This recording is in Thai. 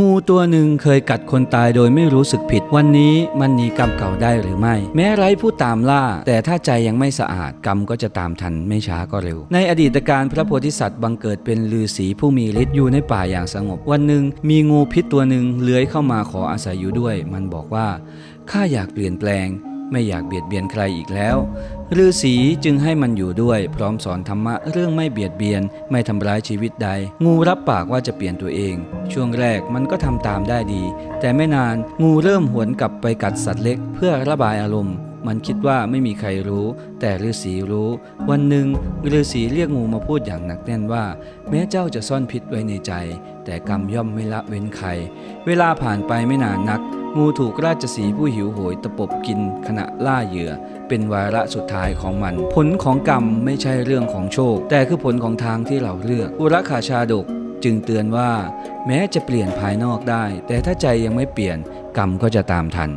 งูตัวหนึ่งเคยกัดคนตายโดยไม่รู้สึกผิด วันนี้มันหนีกรรมเก่าได้หรือไม่ แม้ไร้ผู้ตามล่า แต่ถ้าใจยังไม่สะอาดกรรมก็จะตามทันไม่ช้าก็เร็ว ในอดีตการพระโพธิสัตว์บังเกิดเป็นฤาษีผู้มีฤทธิ์อยู่ในป่าอย่างสงบ วันหนึ่งมีงูพิษตัวหนึ่งเลื้อยเข้ามาขออาศัยอยู่ด้วย มันบอกว่าข้าอยากเปลี่ยนแปลง ไม่อยากเบียดเบียนใครอีกแล้วฤาษีจึงให้มันอยู่ด้วย พร้อมสอนธรรมะเรื่องไม่เบียดเบียน ไม่ทำร้ายชีวิตใด งูรับปากว่าจะเปลี่ยนตัวเอง ช่วงแรกมันก็ทำตามได้ดี แต่ไม่นานงูเริ่มหวนกลับไปกัดสัตว์เล็ก เพื่อระบายอารมณ์ มันคิดว่าไม่มีใครรู้ แต่ฤาษีรู้ วันหนึ่งฤาษีเรียกงูมาพูดอย่างหนักแน่นว่า แม้เจ้าจะซ่อนพิษไว้ในใจ แต่กรรมย่อมไม่ละเว้นใคร เวลาผ่านไปไม่นานนัก งูถูกราชสีผู้หิวโหยตะปบกินขณะล่าเหยื่อ เป็นวาระสุดท้ายของมัน ผลของกรรมไม่ใช่เรื่องของโชค แต่คือผลของทางที่เราเลือกอุรคาชาดกจึงเตือนว่า แม้จะเปลี่ยนภายนอกได้ แต่ถ้าใจยังไม่เปลี่ยนกรรมก็จะตามทัน